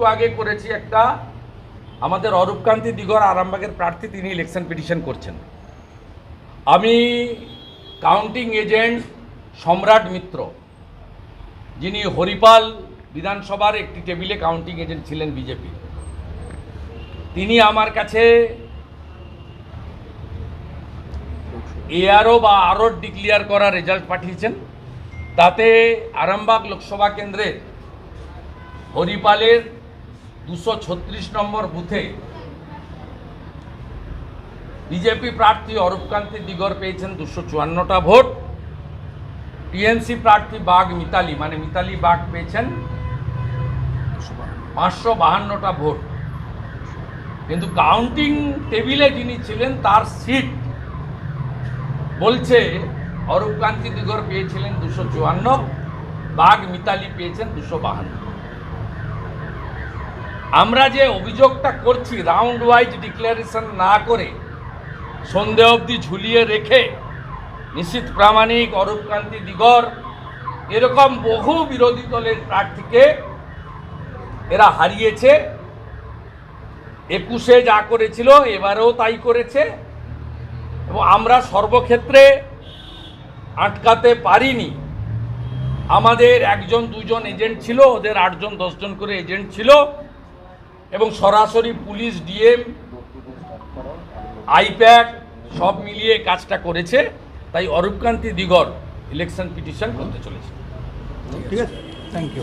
একটু আগে করেছি একটা আমাদের অরূপকান্তি দিগর আরামবাগের প্রার্থী তিনি ইলেকশন পিটিশন করছেন। আমি কাউন্টিং এজেন্ট সম্রাট মিত্র, যিনি হরিপাল বিধানসভার একটি টেবিলে কাউন্টিং এজেন্ট ছিলেন বিজেপি। তিনি আমার কাছে এআরও বা আরও ডিক্লিয়ার করা রেজাল্ট পাঠিয়েছেন। তাতে আরামবাগ লোকসভা কেন্দ্রের হরিপালের দুশো নম্বর বুথে বিজেপি প্রার্থী অরূপকান্তি দিগর পেয়েছেন দুশো চুয়ান্নটা ভোট। টিএমসি প্রার্থী বাঘ মিতালি মানে মিতালি বাঘ পেয়েছেন পাঁচশো বাহান্নটা ভোট। কিন্তু কাউন্টিং টেবিলে যিনি ছিলেন, তার সিট বলছে অরূপকান্তি দিগর পেয়েছিলেন দুশো চুয়ান্ন, বাঘ মিতালি পেয়েছেন দুশো বাহান্ন। আমরা যে অভিযোগটা করছি রাউন্ড ওয়াইজ ডিক্লারেশন না করে, সন্ধে অবধি ঝুলিয়ে রেখে, নিশ্চিত প্রামাণিক অরূপকান্তি দিগর, এরকম বহু বিরোধী দলের প্রার্থীকে এরা হারিয়েছে। একুশে যা করেছিল, এবারেও তাই করেছে। এবং আমরা সর্বক্ষেত্রে আটকাতে পারিনি। আমাদের একজন, দুজন এজেন্ট ছিল, ওদের আটজন, দশজন করে এজেন্ট ছিল। এবং সরাসরি পুলিশ, ডিএম আইপ্যাক সব মিলিয়ে কাজটা করেছে। তাই অরূপকান্তি দিগর ইলেকশন পিটিশন করতে চলেছে। ঠিক আছে। Thank you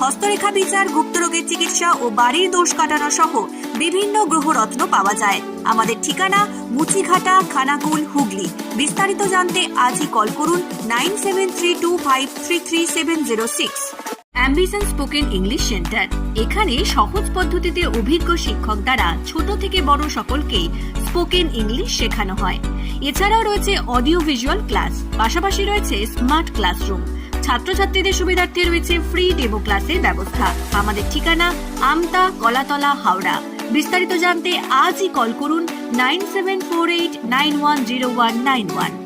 হস্তরেখা বিচার গুপ্তরোগের চিকিৎসা ও বাড়ির দোষ কাটানো সহ বিভিন্ন গ্রহরত্ন পাওয়া যায়। আমাদের ঠিকানা মুচিঘাটা, খানাকুল, হুগলি। বিস্তারিত জানতে আজই কল করুন nine seven three two five three three seven zero six. Ambition spoken English centre. এখানে সহজ পদ্ধতিতে অভিজ্ঞ শিক্ষক দ্বারা ছোট থেকে বড় সকলকে স্পোকেন ইংলিশ শেখানো হয়। এছাড়াও রয়েছে অডিও ভিজুয়াল ক্লাস। পাশাপাশি রয়েছে স্মার্ট ক্লাসরুম। ছাত্রছাত্রীদের সুবিধার্থে রয়েছে ফ্রি ডেমো ক্লাসের ব্যবস্থা। আমাদের ঠিকানা আমতা কলাতলা হাওড়া। বিস্তারিত জানতে আজই কল করুন nine seven four eight nine one zero one nine one